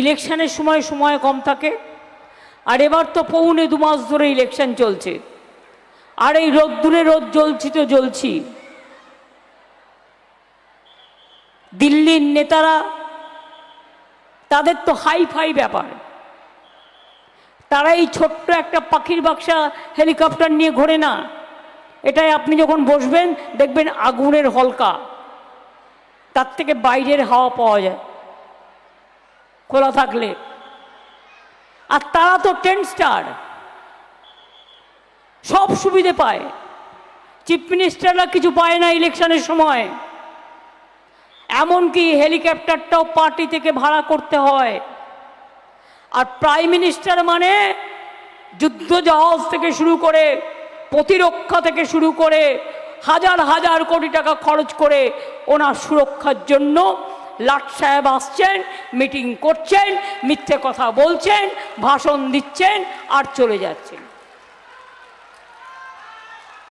ইলেকশনের সময় সময় কম থাকে, আর এবার তো পৌনে দু মাস ধরে ইলেকশন চলছে। আর এই রোদ্দুরে রোদ জ্বলছি তো জ্বলছি। দিল্লির নেতারা, তাদের তো হাই ফাই ব্যাপার। তারা এই ছোট্ট একটা পাখির বাক্সা হেলিকপ্টার নিয়ে ঘোরে না। এটাই আপনি যখন বসবেন, দেখবেন আগুনের হলকা। তার থেকে বাইরের হাওয়া পাওয়া যায়। খোলা থাকলে। আর তারা তো টেন স্টার সব সুবিধে পায়। চিফ মিনিস্টাররা কিছু পায় না ইলেকশনের সময়। এমনকি হেলিকপ্টারটাও পার্টি থেকে ভাড়া করতে হয়। আর প্রাইম মিনিস্টার মানে যুদ্ধ জাহাজ থেকে শুরু করে, প্রতিরক্ষা থেকে শুরু করে, হাজার হাজার কোটি টাকা খরচ করে ওনার সুরক্ষার জন্য লাট সাহেব আসছেন মিটিং করছেন মিথ্যে কথা বলছেন ভাষণ দিচ্ছেন আর চলে যাচ্ছেন।